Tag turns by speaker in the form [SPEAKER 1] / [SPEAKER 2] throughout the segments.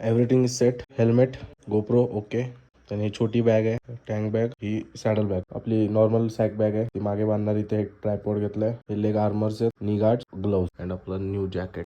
[SPEAKER 1] Everything is set helmet GoPro okay ही छोटी bag आहे tank bag ही सॅडल बॅग आपली नॉर्मल सॅक बॅग ती मागे बांधणार इथे एक ट्रायपॉड घेतलाय हे आहेत नी गार्ड ग्लोव्ह अँड आपलं new jacket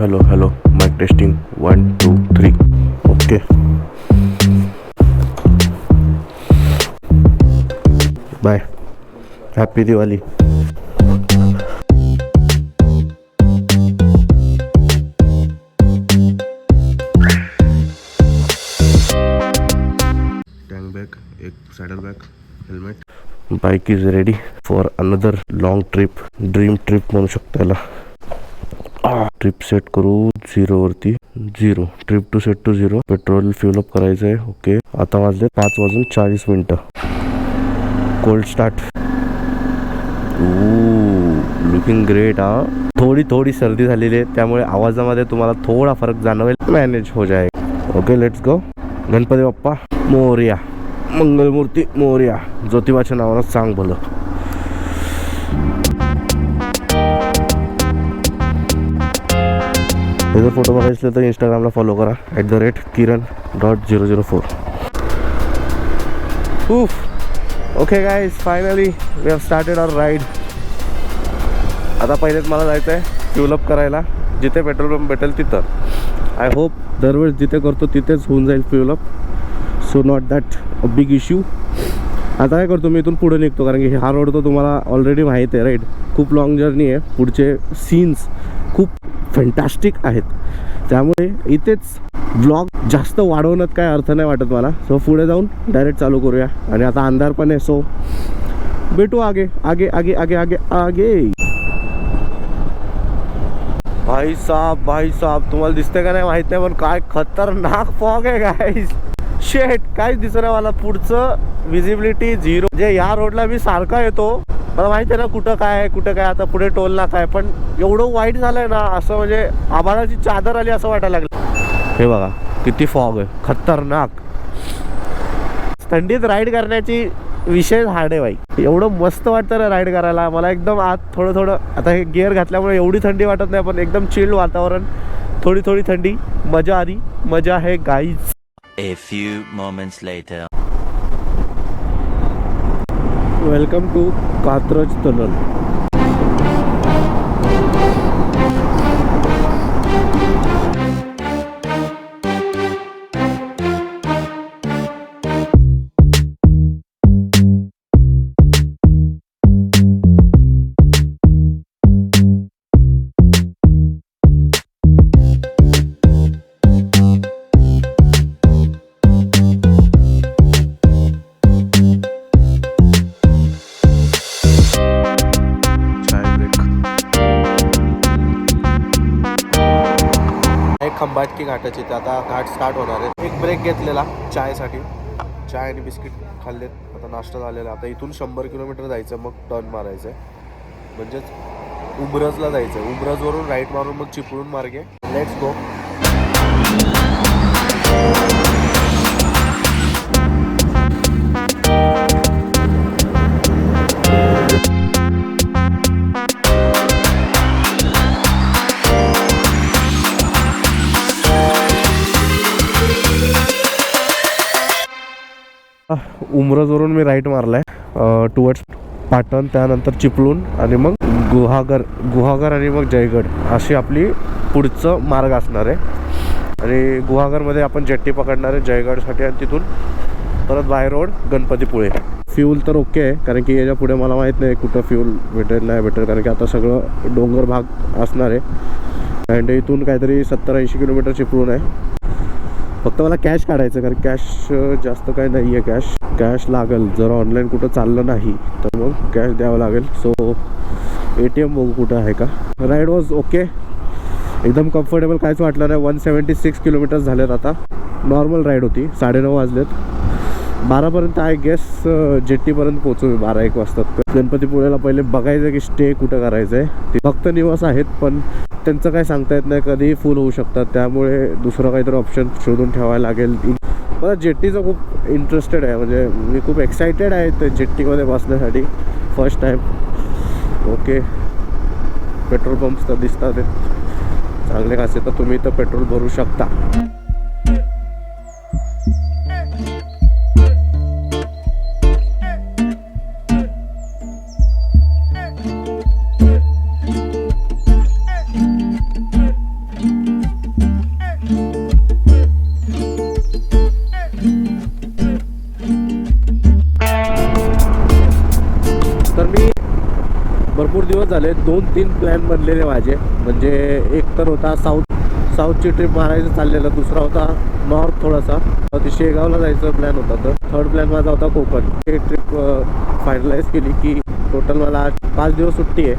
[SPEAKER 1] hello hello mic testing one two three okay bye happy Diwali bike is ready for another long trip dream trip म्हणू शकतो याला. ट्रिप सेट करू झिरो वरती zero trip two set to zero petrol fuel up करायचं आहे. Okay आता वाजले पाच वाजून चाळीस मिनटं. कोल्ड स्टार्ट लुकिंग ग्रेट हा. थोडी थोडी सर्दी झालेली आहे. त्यामुळे आवाजामध्ये तुम्हाला थोडा फरक जाणवेल. मॅनेज हो जाए okay let's go Ganpati Bappa Morya. Mangalmurti Morya. ज्योतिबाच्या नावानं सांग भलं. हे जर फोटो बघायचे तर इंस्टाग्रामला फॉलो करा. At the rate Kiran dot zero zero four okay guys finally we have started our ride आता पहिलेच मला जायचं आहे फ्युलअप करायला. जिथे पेट्रोल पंप भेटेल तिथं. आय होप दरवेळेस जिथे करतो तिथेच होऊन जाईल fuel up so not that big issue आता काय करतो मी इथून पुढे निघतो कारण की हा रोड तर तुम्हाला ऑलरेडी माहीत आहे राईट खूप लॉंग जर्नी आहे. पुढचे सीन्स खूप फॅन्टॅस्टिक आहेत. त्यामुळे इथेच ब्लॉग जास्त वाढवण्यात काय अर्थ नाही वाटत मला. सो पुढे जाऊन डायरेक्ट चालू करूया. आणि आता अंधार पण आहे सो भेटू आगे आगे आगे आगे आगे आगे. भाई साहब भाई साहब तुम्हाला दिसते का नाही माहीत नाही पण काय खतरनाक फॉग आहे गाईस शेट काहीच दिसत नाही मला. पुढचं विजिबिलिटी झिरो म्हणजे या रोडला मी सारखा येतो मला माहिती आहे ना कुठं काय आहे कुठं काय आता पुढे टोल नाका आहे. पण एवढं वाईट झालंय ना असं म्हणजे आभाळाची चादर आली असं वाटायला लागलं. हे बघा किती फॉग आहे. खतरनाक. थंडीत राईड करण्याची विशेष हार्ड आहे बाई. एवढं मस्त वाटतं ना राईड करायला. मला एकदम आत थोडं थोडं आता हे गिअर घातल्यामुळे एवढी थंडी वाटत नाही पण एकदम चिल्ड वातावरण. थोडी थोडी थंडी. मजा आली. मजा आहे गाईच
[SPEAKER 2] A few moments later.
[SPEAKER 1] Welcome to Katraj Tunnel. घाटाची ते आता घाट स्टार्ट होणार आहे. एक ब्रेक घेतलेला चायसाठी. चाय आणि बिस्किट खाल्लेत. आता नाश्ता झालेला. आता इथून शंभर किलोमीटर जायचं मग टर्न मारायचं आहे म्हणजेच उमरजला जायचं आहे उमरजवरून राईट मारून मग चिपळूण मार्गे. लेट्स गो उमरजवरून मी राईट मारलाय. टुवर्ड्स पाटण त्यानंतर चिपळूण आणि मग गुहागर गुहागर आणि मग जयगड अशी आपली पुढचं मार्ग असणार आहे. आणि गुहागरमध्ये आपण जेट्टी पकडणार आहे जयगडसाठी आणि तिथून परत बाय रोड गणपतीपुळे. फ्यूल तर ओके आहे कारण की याच्यापुढे मला माहीत नाही कुठं फ्यूल भेटेल नाही भेटेल कारण की आता सगळं डोंगर भाग असणार आहे. अँड इथून काहीतरी सत्तर ऐंशी किलोमीटर चिपळूण आहे. फक्त मला कॅश काढायचं कारण कॅश जास्त काही नाही आहे कॅश कॅश लागेल. जर ऑनलाईन कुठं चाललं नाही तर मग कॅश द्यावं लागेल. सो ए टी एम बघू कुठं आहे का? राईड वॉज ओके एकदम कम्फर्टेबल काहीच वाटलं नाही. वन सेवन्टी सिक्स किलोमीटर्स झालेत आता. नॉर्मल राईड होती. साडेनऊ वाजलेत. बारापर्यंत आय गेस जेट्टीपर्यंत पोहोचू मी बारा एक वाजतात गणपतीपुळेला पहिले बघायचं की स्टे कुठं करायचं आहे ते फक्त निवास आहेत पण त्यांचं काय सांगता येत नाही कधी फुल होऊ शकतात. त्यामुळे दुसरं काहीतरी ऑप्शन शोधून ठेवायला लागेल. मला जेट्टीचं खूप इंटरेस्टेड आहे. म्हणजे मी खूप एक्सायटेड आहे ते जेट्टीमध्ये बसण्यासाठी. First time okay petrol pumps तर दिसतात. चांगले खासे तर तुम्ही इथं पेट्रोल भरू शकता. झाले दोन तीन प्लॅन बनलेले माझे. म्हणजे एक तर होता साऊथ साऊथची ट्रिप मारायचं चाललेलं. दुसरा होता नॉर्थ थोडासा. ते शेगावला जायचं प्लॅन होता तर. थर्ड प्लॅन माझा होता कोकण. हे ट्रिप फायनलाइज केली की टोटल मला आज पाच दिवस सुट्टी आहे.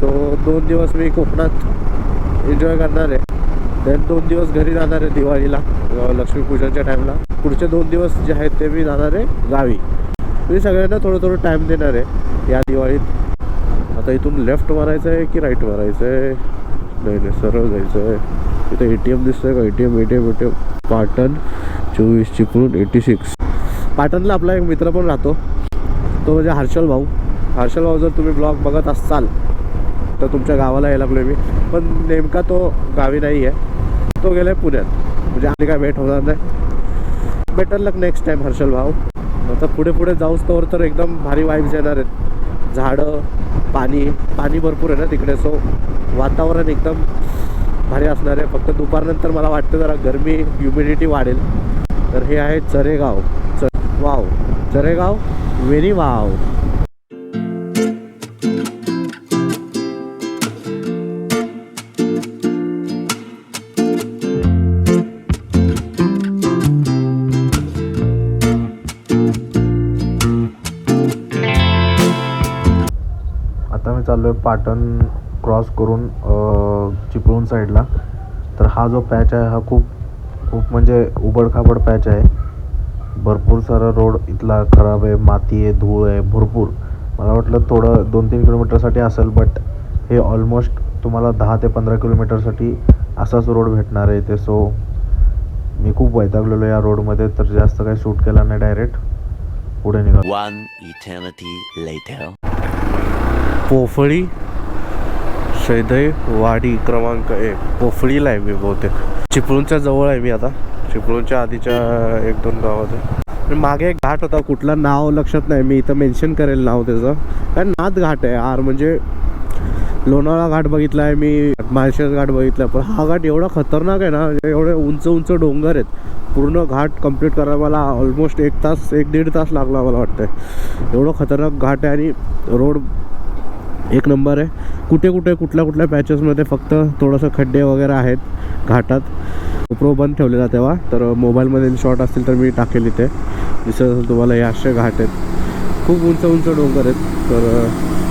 [SPEAKER 1] सो दोन दिवस मी कोकणात एन्जॉय करणार आहे. देन दोन दिवस घरी जाणार आहे दिवाळीला लक्ष्मीपूजनच्या टाईमला पुढचे दोन दिवस जे आहेत ते मी जाणार आहे गावी. मी सगळ्यांना थोडं थोडं टाईम देणार आहे या दिवाळीत. आता इथून लेफ्ट मारायचं आहे की राईट मारायचं आहे? नाही नाही सरळ जायचं आहे. इथं ए टी एम दिसतं का? A T M A T M A T M Patan चोवीस चिपळूण एटी सिक्स पाटणला आपला एक मित्र पण राहतो. तो म्हणजे हर्षल भाऊ. हर्षल भाऊ जर तुम्ही ब्लॉग बघत असाल तर तुमच्या गावाला यायला लागलो मी. पण नेमका तो गावी नाही आहे तो गेला आहे पुण्यात. म्हणजे आधी काय भेट होणार नाही. Better luck next time Harshal भाऊ. आता पुढे पुढे जाऊस तोवर तर एकदम भारी वाईब्स येणार आहेत. झाडं पाणी पाणी भरपूर आहे ना तिकडे. सो वातावरण एकदम भारी असणार आहे. फक्त दुपारनंतर मला वाटतं जरा गरमी ह्युमिडिटी वाढेल. तर हे आहे चरेगाव. च wow Charegaon very wow Patan cross करून चिपळूण साईडला तर हा जो पॅच आहे हा खूप खूप म्हणजे उबडखाबड पॅच आहे. भरपूर सारा रोड इथला खराब आहे माती आहे धूळ आहे भरपूर. मला वाटलं थोडं दोन तीन किलोमीटरसाठी असेल बट हे ऑलमोस्ट तुम्हाला दहा ते पंधरा किलोमीटरसाठी असाच रोड भेटणार आहे इथे. सो मी खूप वैतागलेलो या रोडमध्ये तर जास्त काही शूट केला नाही डायरेक्ट पुढे निघालो
[SPEAKER 2] One eternity later.
[SPEAKER 1] पोफळी सैदय वाडी क्रमांक एक. पोफळीला आहे मी बहुतेक. चिपळूणच्या जवळ आहे मी आता. चिपळूणच्या आधीच्या एक दोन गावात आहे. मागे एक घाट होता कुठला नाव लक्षात नाही. मी इथं मेन्शन करेल नाव त्याचं. कारण नाथ घाट आहे आर म्हणजे लोणावळा घाट बघितला आहे मी माळशेज घाट बघितला पण हा घाट एवढा खतरनाक आहे ना एवढे उंच उंच डोंगर आहेत. पूर्ण घाट कंप्लीट करायला मला ऑलमोस्ट एक तास एक दीड तास लागला मला वाटतं एवढं खतरनाक घाट आहे आणि रोड एक नंबर आहे. कुठे कुठे कुठल्या कुठल्या पॅचेसमध्ये फक्त थोडंसं खड्डे वगैरे आहेत घाटात. प्रो बंद ठेवलेला तेव्हा तर मोबाईलमध्ये शॉर्ट असतील तर मी टाकेल इथे. दिसत असेल तुम्हाला हे असे घाट आहेत. खूप उंच उंच डोंगर आहेत तर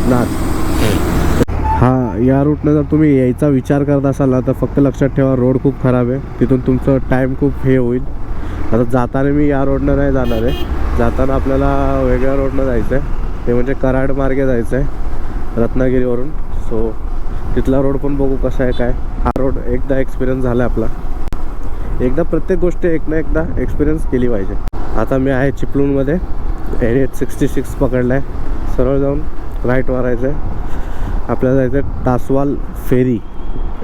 [SPEAKER 1] नाच नाथ हा या रूटनं जर तुम्ही यायचा विचार करत असाल ना तर फक्त लक्षात ठेवा रोड खूप खराब आहे. तिथून तुमचं टाईम खूप हे होईल. आता जाताना मी या रोडनं नाही जाणार आहे. जाताना आपल्याला वेगळ्या रोडनं जायचं आहे ते म्हणजे कराड मार्गे जायचं आहे रत्नागिरीवरून. सो तिथला रोड पण बघू कसा आहे काय? हा रोड एकदा एक्सपिरियन्स झाला आपला. एकदा प्रत्येक गोष्ट एक ना एकदा एक्सपिरियन्स केली पाहिजे. आता मी आहे चिपळूणमध्ये. एन एट सिक्स्टी सिक्स पकडला आहे सरळ जाऊन राईट मारायचं आहे आपल्याला जायचं आहे तासवाल फेरी.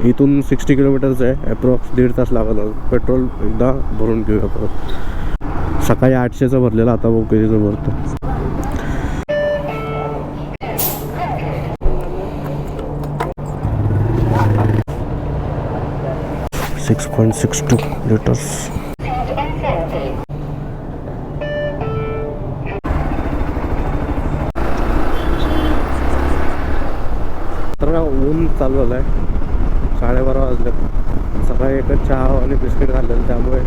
[SPEAKER 1] इथून सिक्स्टी किलोमीटरचं आहे. अप्रॉक्स दीड तास लागत पेट्रोल एकदा भरून घेऊया परत. सकाळी आठशेचं भरलेलं आता बघू कितीचं भरतो six point six two litres तर ऊन चालू झालं आहे साडेबारा वाजले. सकाळी एकच चहा आणि बिस्किट खाल्लेलं त्यामुळे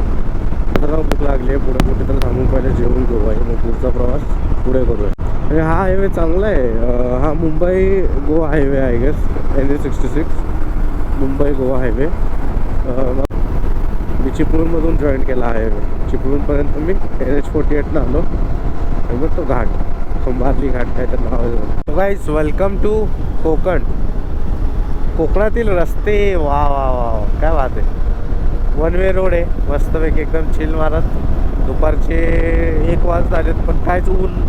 [SPEAKER 1] तर भूक लागली आहे पुढे कुठे तर थांबून पहिले जेवून घेऊ. आहे मग पुढचा प्रवास पुढे करूया. आणि हा हायवे चांगला आहे हा मुंबई गोवा हायवे आहे guess N A sixty six Mumbai Goa highway मी चिपळूणमधून जॉईन केला आहे. चिपळूणपर्यंत मी एन एच फोर्टी एटनं आलो. आणि मग तो घाट खंबारली घाट काय तर नाव गाईज वेलकम टू कोकण. कोकणातील रस्ते वा वा वा वा. काय बात आहे. वन वे रोड आहे. मस्तपैकी एकदम चिल मारत. दुपारचे एक वाजता झालेत पण काहीच ऊन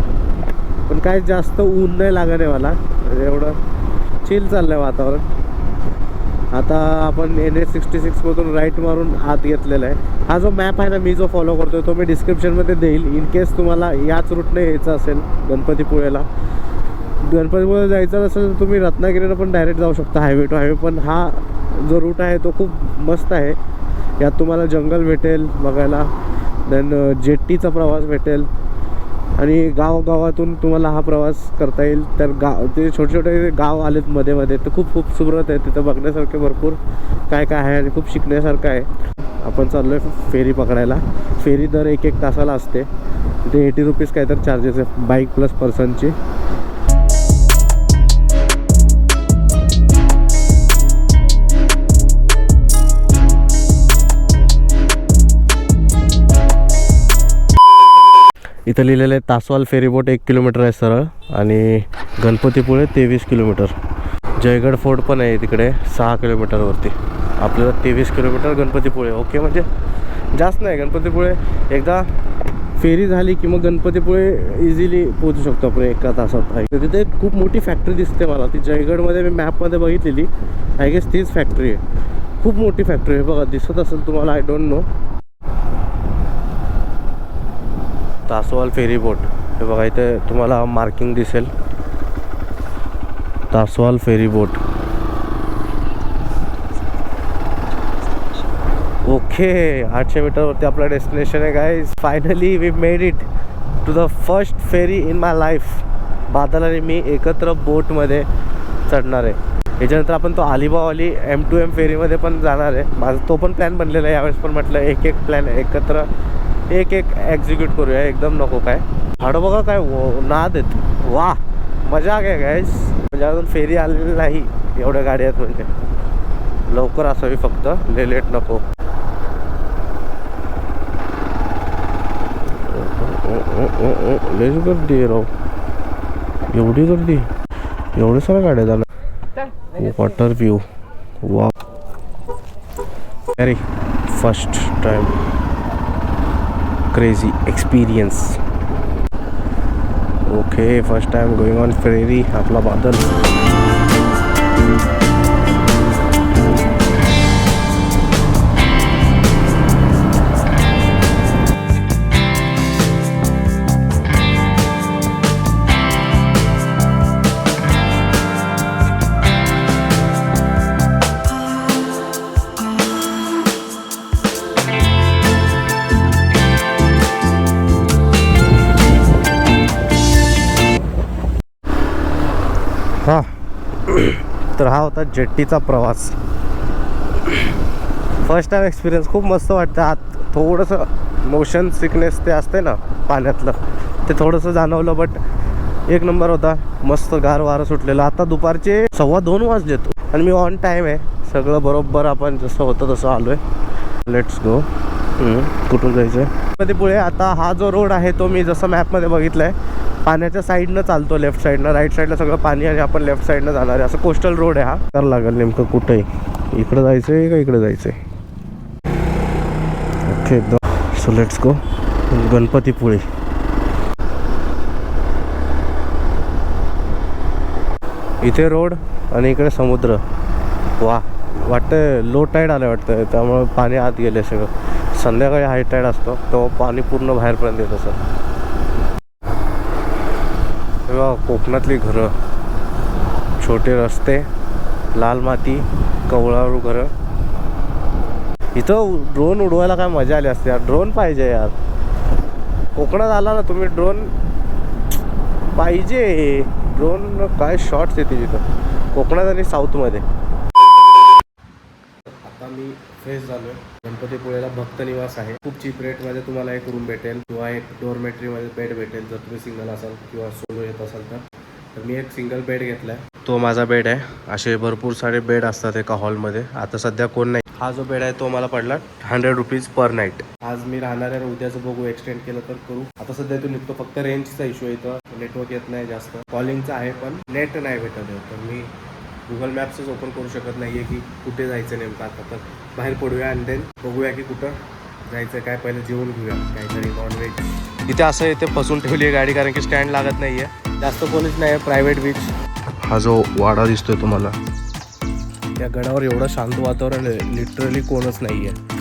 [SPEAKER 1] पण काय जास्त ऊन नाही लागत आहे मला. म्हणजे एवढं चिल चाललं आहे वातावरण. आता आपण एन एस सिक्स्टी सिक्समधून राईट मारून आत घेतलेला आहे. हा जो मॅप आहे ना मी जो फॉलो करतो तो मी डिस्क्रिप्शनमध्ये देईल. इन केस तुम्हाला याच रूटने यायचं असेल गणपतीपुळेला. गणपतीपुळे जायचं असेल तर तुम्ही रत्नागिरीला पण डायरेक्ट जाऊ शकता हायवे टू हायवे पण हा जो रूट आहे तो खूप मस्त आहे. यात तुम्हाला जंगल भेटेल बघायला. देन जेट्टीचा प्रवास भेटेल. आणि गावगावातून तुम्हाला हा प्रवास करता येईल. तर गाव ते छोटे छोटे गाव आलेत मध्ये मध्ये. तर खूप खूप सुब्रत आहे. तिथं बघण्यासारखे भरपूर काय काय आहे आणि खूप शिकण्यासारखं आहे. आपण चाललो आहे फेरी पकडायला. फेरी दर एक एक तासाला असते. तिथे एटी रुपीज काय तर चार्जेस आहे बाईक प्लस पर्सनची इथं लिहिलेलं आहे तासवाल फेरीबोट एक किलोमीटर आहे सरळ आणि गणपतीपुळे तेवीस किलोमीटर. जयगड फोर्ट पण आहे तिकडे सहा किलोमीटरवरती आपल्याला तेवीस किलोमीटर गणपतीपुळे ओके? म्हणजे जास्त नाही गणपतीपुळे एकदा फेरी झाली की मग गणपतीपुळे इझिली पोहोचू शकतो आपण एका तासात. आहे तिथे खूप मोठी फॅक्टरी दिसते मला. ती जयगडमध्ये मी मॅपमध्ये बघितलेली. आय गेस तीच फॅक्टरी आहे. खूप मोठी फॅक्टरी आहे. बघा दिसत असेल तुम्हाला I don't know Taswal ferry boat. हे बघा इथे तुम्हाला मार्किंग दिसेल. तासवाल फेरी बोट. ओके आठशे मीटरवरती आपलं डेस्टिनेशन आहे काय finally we made it to the first ferry in my life Badal आणि मी एकत्र बोटमध्ये चढणार आहे. याच्यानंतर आपण तो अलिबागवाली एम टू एम फेरीमध्ये पण जाणार आहे. माझा तो पण प्लॅन बनलेला आहे यावेळेस पण म्हटलं एक एक प्लॅन एकत्र एक एक एक्झिक्यूट करूया एकदम नको काय. झाडं बघा काय नाद आहेत. वा मजा काय गायस म्हणजे अजून फेरी आलेली नाही एवढ्या गाड्या आहेत म्हणजे. लवकर असावी फक्त ले लेट नको. गर्दी राव. एवढी गर्दी. एवढ्या साऱ्या गाड्या झाल्या वॉटर व्ह्यू वा. अरे first time crazy experience. Okay first time going on ferrari Apla Badal. तर हा होता जेट्टीचा प्रवास. फर्स्ट टाईम एक्सपिरियन्स खूप मस्त वाटतं. आत थोडंसं मोशन सिकनेस ते असते ना पाण्यातलं. ते थोडंसं जाणवलं बट एक नंबर होता मस्त गार वारं सुटलेलं. आता दुपारचे सव्वा दोन वाजलेत. आणि मी ऑन टाईम आहे. सगळं बरोबर आपण जसं होतं तसं आलो आहे लेट्स गो कुठून जायचं आहे मध्ये पुढे आता हा जो रोड आहे तो मी जसं मॅपमध्ये बघितला आहे पाण्याच्या साईडनं चालतो लेफ्ट साईडनं. राईट साईडला सगळं पाणी आणि आपण लेफ्ट साईडनं जाणार आहे. असं कोस्टल रोड आहे हा. तर लागेल नेमकं कुठे? इकडं जायचं आहे का इकडे जायचं आहे ओके एकदम सो लेट्स गो गणपतीपुळे. इथे रोड आणि इकडे समुद्र. वा वाटतं लो टाईड आलं वाटतं त्यामुळे पाणी आत गेले सगळं. संध्याकाळी हाय टाईड असतो. तो पाणी पूर्ण बाहेरपर्यंत येत असं तेव्हा कोकणातली घरं छोटे रस्ते लाल माती कवळारू घरं. इथं ड्रोन उडवायला काय मजा आली असते यार. ड्रोन पाहिजे यार. कोकणात आला ना तुम्ही ड्रोन पाहिजे ड्रोन काय शॉट्स येते तिथं कोकणात आणि साऊथमध्ये आता मी फ्रेश झालो आहे गणपतीपुळेला भक्त निवास आहे. खूप चीप रेटमध्ये तुम्हाला एक रूम भेटेल किंवा एक डोरमेट्रीमध्ये बेड भेटेल. जर तुम्ही सिंगल असाल किंवा सोलो असाल तर. तर मी एक सिंगल बेड घेतलाय. तो माझा बेड आहे. असे भरपूर सारे बेड असतात एका हॉलमध्ये आता सध्या कोण नाही. हा जो बेड आहे तो मला पडला हंड्रेड रुपीज पर नाईट आज मी राहणार आहे. उद्याचं बघू. एक्सटेंड केलं तर करू. आता सध्या तो निघतो. फक्त रेंजचा इश्यू येतो नेटवर्क येत नाही जास्त. कॉलिंगचा आहे पण नेट नाही भेटत आहे. तर मी गुगल मॅप्सच ओपन करू शकत नाही आहे की कुठे जायचं नेमकं आता. तर बाहेर पडूया आणि देन बघूया की कुठं जायचं काय पहिलं जेवण घेऊया. काहीतरी नॉनव्हेज इथे असं इथे फसून ठेवली आहे गाडी कारण की स्टँड लागत नाही आहे जास्त कोणीच नाही आहे प्रायव्हेट बीच हा जो वाडा दिसतोय तुम्हाला. या गडावर एवढं शांत वातावरण आहे लिटरली कोणच नाही आहे